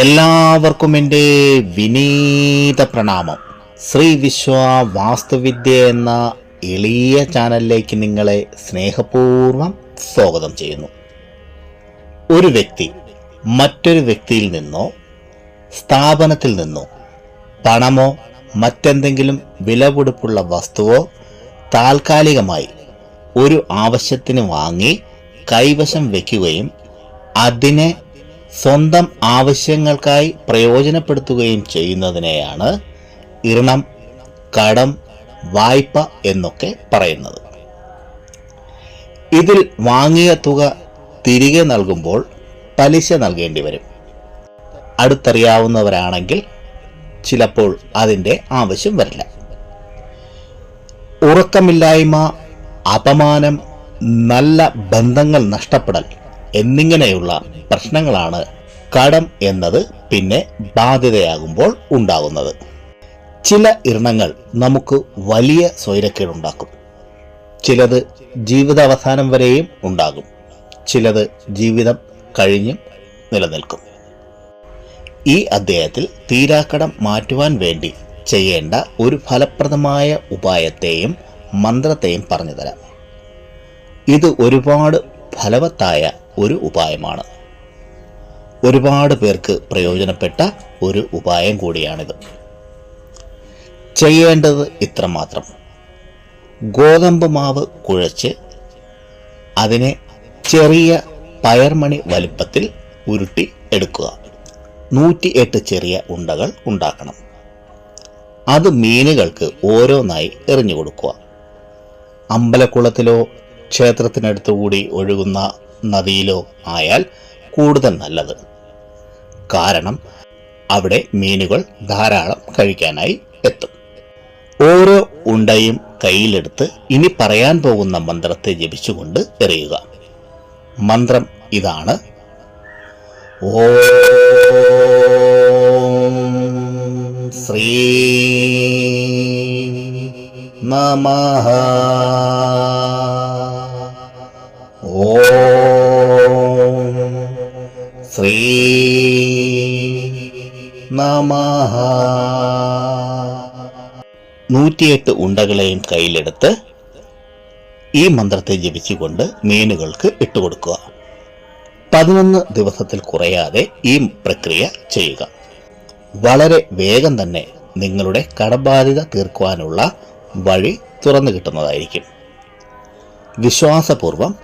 എല്ലാവർക്കും എന്റെ വിനീത പ്രണാമം. ശ്രീ വിശ്വ വാസ്തുവിദ്യ എന്ന എളിയ ചാനലിലേക്ക് നിങ്ങളെ സ്നേഹപൂർവം സ്വാഗതം ചെയ്യുന്നു. ഒരു വ്യക്തി മറ്റൊരു വ്യക്തിയിൽ നിന്നോ സ്ഥാപനത്തിൽ നിന്നോ പണമോ മറ്റെന്തെങ്കിലും വിലപിടിപ്പുള്ള വസ്തുവോ താൽക്കാലികമായി ഒരു ആവശ്യത്തിന് വാങ്ങി കൈവശം വയ്ക്കുകയും അതിനെ സ്വന്തം ആവശ്യങ്ങൾക്കായി പ്രയോജനപ്പെടുത്തുകയും ചെയ്യുന്നതിനെയാണ് ഇരണം കടം വായ്പ എന്നൊക്കെ പറയുന്നത്. ഇതിൽ വാങ്ങിയ തുക തിരികെ നൽകുമ്പോൾ പലിശ നൽകേണ്ടി വരും. അടുത്തറിയാവുന്നവരാണെങ്കിൽ ചിലപ്പോൾ അതിന്റെ ആവശ്യം വരില്ല. ഉറക്കമില്ലായ്മ അപമാനം നല്ല ബന്ധങ്ങൾ നഷ്ടപ്പെടൽ എന്നിങ്ങനെയുള്ള പ്രശ്നങ്ങളാണ് കടം എന്നത് പിന്നെ ബാധ്യതയാകുമ്പോൾ ഉണ്ടാകുന്നത്. ചില ഇരണങ്ങൾ നമുക്ക് വലിയ സ്വൈരക്കേടുണ്ടാക്കും. ചിലത് ജീവിതാവസാനം വരെയും ഉണ്ടാകും. ചിലത് ജീവിതം കഴിഞ്ഞും നിലനിൽക്കും. ഈ അദ്ദേഹത്തിൽ തീരാക്കടം മാറ്റുവാൻ വേണ്ടി ചെയ്യേണ്ട ഒരു ഫലപ്രദമായ ഉപായത്തെയും മന്ത്രത്തെയും പറഞ്ഞുതരാം. ഇത് ഒരുപാട് ഫലവത്തായ ഒരു ഉപായമാണ്. ഒരുപാട് പേർക്ക് പ്രയോജനപ്പെട്ട ഒരു ഉപായം കൂടിയാണിത്. ചെയ്യേണ്ടത് ഇത്രമാത്രം. ഗോതമ്പ് മാവ് കുഴച്ച് അതിനെ ചെറിയ പയർമണി വലിപ്പത്തിൽ ഉരുട്ടി എടുക്കുക. നൂറ്റി എട്ട് ചെറിയ ഉണ്ടകൾ ഉണ്ടാക്കണം. അത് മീനുകൾക്ക് ഓരോന്നായി എറിഞ്ഞു കൊടുക്കുക. അമ്പലക്കുളത്തിലോ ക്ഷേത്രത്തിനടുത്തുകൂടി ഒഴുകുന്ന നദിയിലോ ആയാൽ കൂടുതൽ നല്ലത്. കാരണം അവിടെ മീനുകൾ ധാരാളം കഴിക്കാനായി എത്തും. ഓരോ ഉണ്ടയും കയ്യിലെടുത്ത് ഇനി പറയാൻ പോകുന്ന മന്ത്രത്തെ ജപിച്ചുകൊണ്ട് എറിയുക. മന്ത്രം ഇതാണ്. ഓ ശ്രീ നമഃ ഓം ശ്രീ നമ നൂറ്റിയെട്ട് ഉണ്ടകളെയും കയ്യിലെടുത്ത് ഈ മന്ത്രത്തെ ജപിച്ചുകൊണ്ട് മീനുകൾക്ക് ഇട്ടുകൊടുക്കുക പതിനൊന്ന് ദിവസത്തിൽ കുറയാതെ ഈ പ്രക്രിയ ചെയ്യുക. വളരെ വേഗം തന്നെ നിങ്ങളുടെ കടബാധ്യത തീർക്കുവാനുള്ള വഴി തുറന്നു കിട്ടുന്നതായിരിക്കും. വിശ്വാസപൂർവം